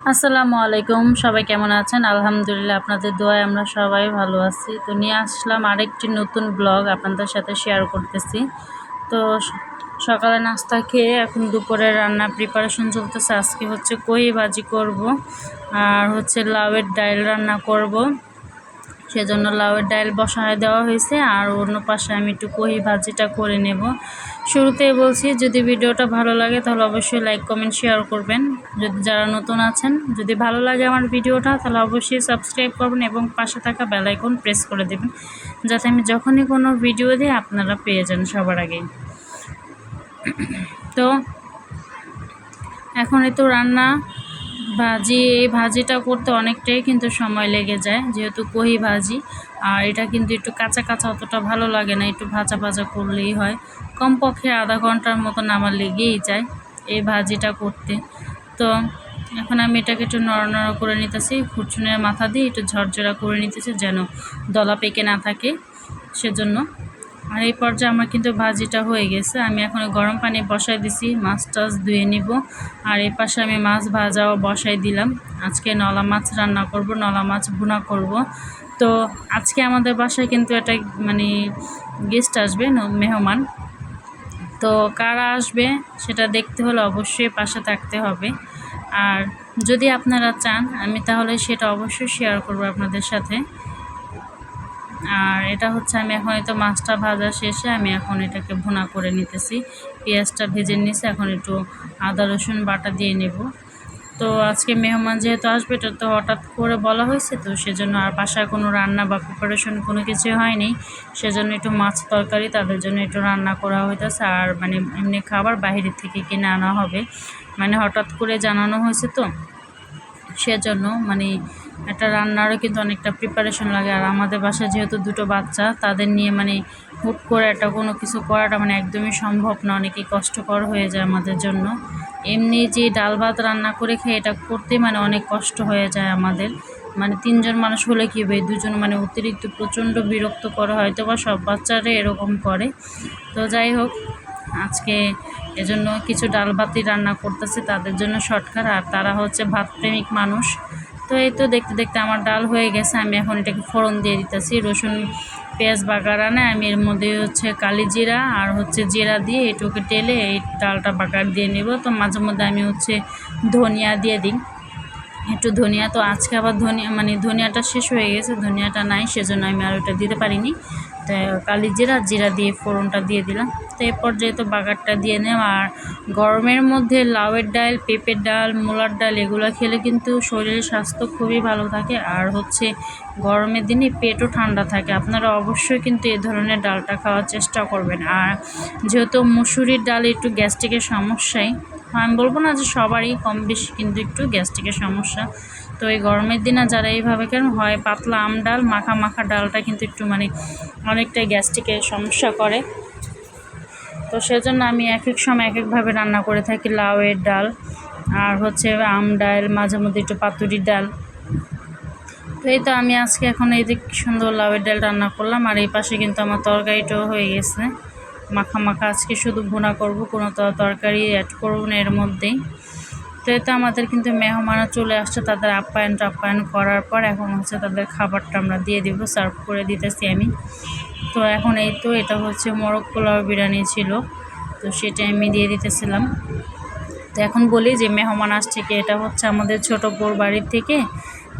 আসসালামু আলাইকুম, সবাই কেমন আছেন? আলহামদুলিল্লাহ আপনাদের দোয়ায় আমরা সবাই ভালো আছি। তো নিয়ে আসলাম আরেকটি নতুন ব্লগ আপনাদের সাথে শেয়ার করতেছি। তো সকালে নাস্তা খেয়ে এখন দুপুরে রান্না প্রিপারেশন চলতেছে। আজকে হচ্ছে কই ভাজি করব, আর হচ্ছে লাউয়ের ডাইল রান্না করব। সেজন্য লাউয়ের ডাল বসায় দেওয়া হয়েছে। আর অন্য পাশে আমি একটু কহি ভাজিটা করে নেব। শুরুতেই বলছি, যদি ভিডিওটা ভালো লাগে তাহলে অবশ্যই লাইক, কমেন্ট, শেয়ার করবেন। যদি যারা নতুন আছেন, যদি ভালো লাগে আমার ভিডিওটা তাহলে অবশ্যই সাবস্ক্রাইব করবেন এবং পাশে থাকা বেল আইকন প্রেস করে দেবেন, যাতে আমি যখনই কোনো ভিডিও দিই আপনারা পেয়ে যান সবার আগে। তো এখন তো রান্না ভাজি, এই ভাজিটা করতে অনেকটাই কিন্তু সময় লেগে যায়, যেহেতু কহি ভাজি। আর এটা কিন্তু একটু কাঁচা কাঁচা অতটা ভালো লাগে না, একটু ভাজা ভাজা করলেই হয়। কমপক্ষে আধা ঘণ্টার মতন আমার লেগেই যায় এই ভাজিটা করতে। তো এখন আমি এটাকে একটু নড়ানড়া করে নিতেছি খুরচুনের মাথা দিয়ে একটু ঝরঝরা করে নিতেছি যেন দলা পেকে না থাকে, সেজন্য আর এই পর্যায়ে আমার কিন্তু ভাজিটা হয়ে গেছে। আমি এখন গরম পানি বসাই দিছি, মাছ টাছ ধুয়ে নিব। আর এই পাশে আমি মাছ ভাজাও বসাই দিলাম। আজকে নলা মাছ রান্না করব, নলা মাছ ভুনা করব। তো আজকে আমাদের বাসায় কিন্তু একটা মানে গেস্ট আসবে মেহমান। তো কারা আসবে সেটা দেখতে হলে অবশ্যই পাশে থাকতে হবে। আর যদি আপনারা চান, আমি তাহলে সেটা অবশ্যই শেয়ার করব আপনাদের সাথে। আর এটা হচ্ছে আমি এখন তো মাছটা ভাজা শেষে আমি এখন এটাকে ভুনা করে নিতেছি। পেঁয়াজটা ভেজে নিয়েছি, এখন একটু আদা, রসুন বাটা দিয়ে নেব। তো আজকে মেহমান যেহেতু আসবে, এটা তো হঠাৎ করে বলা হয়েছে, তো সেজন্য আর বাসায় কোনো রান্না বা প্রিপারেশন কোনো কিছু হয়নি। সেজন্য একটু মাছ তরকারি, তাদের জন্য একটু রান্না করা হইতেছে। আর মানে এমনি খাবার বাইরের থেকে কিনে আনা হবে। মানে হঠাৎ করে জানানো হয়েছে তো, সেজন্য মানে একটা রান্নারও কিন্তু অনেকটা প্রিপারেশন লাগে। আর আমাদের বাসায় যেহেতু দুটো বাচ্চা, তাদের নিয়ে মানে হুট করে একটা কোনো কিছু করাটা মানে একদমই সম্ভব না। অনেকই কষ্টকর হয়ে যায় আমাদের জন্য। এমনি যে ডাল ভাত রান্না করে খেয়ে এটা করতে মানে অনেক কষ্ট হয়ে যায় আমাদের। মানে তিনজন মানুষ হলে কী হবে? দুজন মানে অতিরিক্ত প্রচণ্ড বিরক্ত করা হয়তো বা সব বাচ্চারা এরকম করে। তো যাই হোক, আজকে এজন্য কিছু ডাল ভাতই রান্না করতেছে, তাদের জন্য শর্টকাট আর তারা হচ্ছে ভাতপ্রেমিক মানুষ। তো এই তো দেখতে দেখতে আমার ডাল হয়ে গেছে, আমি এখন এটাকে ফোড়ন দিয়ে দিতেছি। রসুন, পেঁয়াজ, বাগার আনে, আমি এর মধ্যে হচ্ছে কালি জিরা আর হচ্ছে জিরা দিয়ে এটুকে টেলে এই ডালটা বাগার দিয়ে নেব। তো মাঝে মধ্যে আমি হচ্ছে ধনিয়া দিয়ে দিই। একটু ধনিয়া, তো আজকে আবার ধনিয়া মানে ধনিয়াটা শেষ হয়ে গেছে, ধনিয়াটা নাই, সেজন্য আমি আর ওটা দিতে পারিনি। তো কালি জিরা জিরা দিয়ে ফোড়নটা দিয়ে দিলাম। তো এরপর যেহেতু বাগারটা দিয়ে নেওয়া আর গরমের মধ্যে লাউয়ের ডাল, পেঁপের ডাল, মূলার ডাল, এগুলো খেলে কিন্তু শরীরের স্বাস্থ্য খুবই ভালো থাকে। আর হচ্ছে গরমের দিনে পেটও ঠান্ডা থাকে। আপনারা অবশ্যই কিন্তু এই ধরনের ডালটা খাওয়ার চেষ্টা করবেন। আর যেহেতু মুসুরির ডাল একটু গ্যাস্ট্রিকের সমস্যাই আমি বলব না যে সবারই কম বেশি, কিন্তু একটু গ্যাস্ট্রিকের সমস্যা। তো এই গরমের দিনে যারা এইভাবে কেন হয়, পাতলা আম ডাল, মাখা মাখা ডালটা কিন্তু একটু মানে অনেকটাই গ্যাস্ট্রিকের সমস্যা করে। তো সেজন্য আমি এক এক সময় এক একভাবে রান্না করে থাকি লাউয়ের ডাল আর হচ্ছে আম ডাল, মাঝে মধ্যে একটু পাতুরির ডাল। তো এই তো আমি আজকে এখন এই যে সুন্দর লাউয়ের ডাল রান্না করলাম আর এই পাশে কিন্তু আমার তরকারিটাও হয়ে গেছে। মাখা মাখা আজকে শুধু ভুনা করব, কোনো তো তরকারি অ্যাড করব না এর মধ্যেই। তো এতে আমাদের কিন্তু মেহমানও চলে আসছে, তাদের আপ্যায়ন টাপ্যায়ন করার পর এখন হচ্ছে তাদের খাবারটা আমরা দিয়ে দিব সার্ভ করে দিতেছি আমি। তো এখন এই তো, এটা হচ্ছে মোরগ পোলাও বিরিয়ানি ছিল, তো সেটা আমি দিয়ে দিতেছিলাম। তো এখন বলি যে মেহমান আসছে কি, এটা হচ্ছে আমাদের ছোট বোর বাড়ির থেকে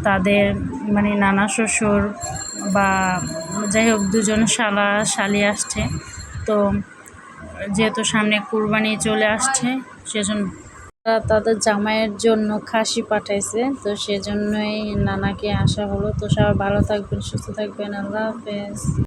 তাদের মানে নানা শ্বশুর বা যাই হোক দুজন শালা, শালি আসছে। তো যেহেতু সামনে কুরবানি চলে আসছে, সেজন্য তারা তাদের জামাইয়ের জন্য খাসি পাঠাইছে। তো সেজন্যই নানাকে আসা হলো তো সবাই ভালো থাকবেন, সুস্থ থাকবেন, আল্লাহ হাফেজ।